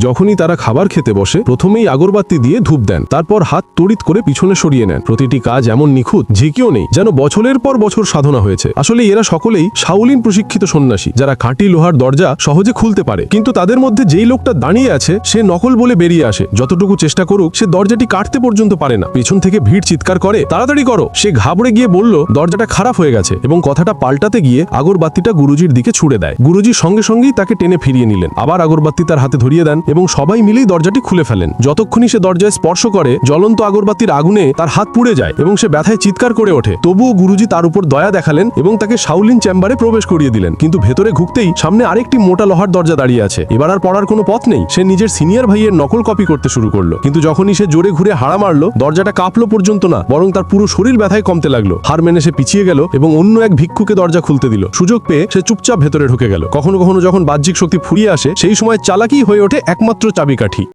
যখনই তারা খাবার খেতে বসে, প্রথমেই আগরবাতি দিয়ে ধূপ দেন, তারপর হাত তড়িৎ করে পিছনে সরিয়ে নেন। প্রতিটি কাজ এমন নিখুঁত, ঝিঁকিও নেই, যেন বছরের পর বছর সাধনা হয়েছে। আসলে এরা সকলেই শাওলিন প্রশিক্ষিত সন্ন্যাসী, যারা খাঁটি লোহার দরজা সহজে খুলতে পারে। কিন্তু তাদের মধ্যে যেই লোকটা দাঁড়িয়ে আছে, সে নকল বলে বেরিয়ে আসে। যতটুকু চেষ্টা করুক, সে দরজাটি কাটতে পর্যন্ত পারে না। পেছন থেকে ভিড় চিৎকার করে, তাড়াতাড়ি করো। সে ঘাবড়ে গিয়ে বলল, দরজাটা খারাপ হয়ে গেছে। এবং কথাটা পাল্টাতে গিয়ে আগরবাতিটা গুরুজির দিকে ছুড়ে দেয়। গুরুজি সঙ্গে সঙ্গেই তাকে টেনে ফিরিয়ে নিলেন। আবার আগরবাতি তার হাতে ধরিয়ে দেন এবং সবাই মিলেই দরজাটি খুলে ফেলেন। যতক্ষণই সে দরজায় স্পর্শ করে, জ্বলন্ত আগরবাতির আগুনে তার হাত পুড়ে যায় এবং সে ব্যথায় চিৎকার করে ওঠে। তবুও গুরুজি তার উপর দয়া দেখালেন এবং তাকে শাউলিন চেম্বারে প্রবেশ করিয়ে দিলেন। কিন্তু ভেতরে ঢুকতেই সামনে আরেকটি মোটা লোহার দরজা দাঁড়িয়ে আছে। এবার আর পড়ার কোনো পথ নেই। সে নিজের সিনিয়র ভাইয়ের নকল কপি করতে শুরু করল। কিন্তু যখনই সে জোরে ঘুরে হাড়া মারলো, দরজাটা কাঁপলো পর্যন্ত না, বরং তার পুরো শরীর ব্যথায় কমতে লাগল। হার মেনে সে পিছিয়ে গেল এবং অন্য এক ভিক্ষুকে দরজা খুলতে দিল। সুযোগ পেয়ে সে চুপচাপ ভেতরে ঢুকে গেল। কখনো কখনো যখন বাহ্যিক শক্তি ফুরিয়ে আসে, সেই সময় চালাকি হয়ে ওঠে একমাত্র চাবিকাঠি।